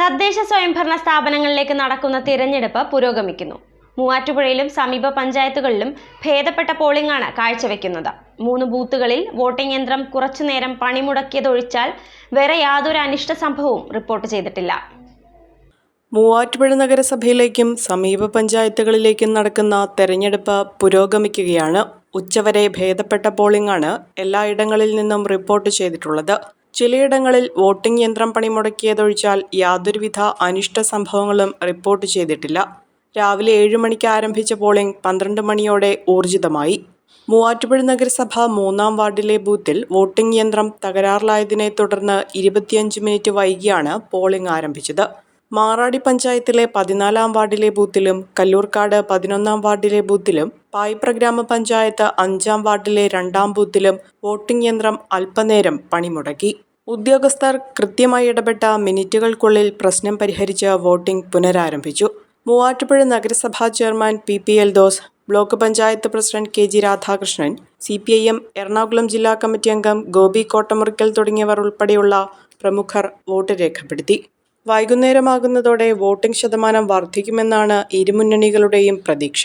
തദ്ദേശ സ്വയംഭരണ സ്ഥാപനങ്ങളിലേക്ക് നടക്കുന്ന തിരഞ്ഞെടുപ്പ് പുരോഗമിക്കുന്നു. മൂവാറ്റുപുഴയിലും സമീപ പഞ്ചായത്തുകളിലും ഭേദപ്പെട്ട പോളിംഗാണ് കാഴ്ചവെക്കുന്നത്. മൂന്ന് ബൂത്തുകളിൽ വോട്ടിംഗ് യന്ത്രം കുറച്ചുനേരം പണിമുടക്കിയതൊഴിച്ചാൽ വേറെ യാതൊരു അനിഷ്ട സംഭവവും റിപ്പോർട്ട് ചെയ്തിട്ടില്ല. മൂവാറ്റുപുഴ നഗരസഭയിലേക്കും സമീപ പഞ്ചായത്തുകളിലേക്കും നടക്കുന്ന തെരഞ്ഞെടുപ്പ് പുരോഗമിക്കുകയാണ്. ഉച്ചവരെ ഭേദപ്പെട്ട പോളിംഗാണ് എല്ലായിടങ്ങളിൽ നിന്നും റിപ്പോർട്ട് ചെയ്തിട്ടുള്ളത്. ചിലയിടങ്ങളിൽ വോട്ടിംഗ് യന്ത്രം പണിമുടക്കിയതൊഴിച്ചാൽ യാതൊരുവിധ അനിഷ്ട സംഭവങ്ങളും റിപ്പോർട്ട് ചെയ്തിട്ടില്ല. രാവിലെ ഏഴ് മണിക്ക് ആരംഭിച്ച പോളിംഗ് പന്ത്രണ്ട് മണിയോടെ ഊർജിതമായി. മൂവാറ്റുപുഴ നഗരസഭ മൂന്നാം വാർഡിലെ ബൂത്തിൽ വോട്ടിംഗ് യന്ത്രം തകരാറിലായതിനെ തുടർന്ന് ഇരുപത്തിയഞ്ച് മിനിറ്റ് വൈകിയാണ് പോളിംഗ് ആരംഭിച്ചത്. മാറാടി പഞ്ചായത്തിലെ പതിനാലാം വാർഡിലെ ബൂത്തിലും കല്ലൂർക്കാട് പതിനൊന്നാം വാർഡിലെ ബൂത്തിലും പായിപ്ര ഗ്രാമപഞ്ചായത്ത് അഞ്ചാം വാർഡിലെ രണ്ടാം ബൂത്തിലും വോട്ടിംഗ് യന്ത്രം അല്പനേരം പണിമുടക്കി. ഉദ്യോഗസ്ഥർ കൃത്യമായി ഇടപെട്ട മിനിറ്റുകൾക്കുള്ളിൽ പ്രശ്നം പരിഹരിച്ച് വോട്ടിംഗ് പുനരാരംഭിച്ചു. മൂവാറ്റുപുഴ നഗരസഭാ chairman P P Eldhose block panchayat president K G Radhakrishnan C P I M Ernakulam ജില്ലാ കമ്മിറ്റി അംഗം ഗോപി കോട്ടമുറിക്കൽ തുടങ്ങിയവർ ഉൾപ്പെടെയുള്ള പ്രമുഖർ വോട്ട് രേഖപ്പെടുത്തി. വൈകുന്നേരമാകുന്നതോടെ വോട്ടിംഗ് ശതമാനം വർദ്ധിക്കുമെന്നാണ് ഇരുമുന്നണികളുടെയും പ്രതീക്ഷ.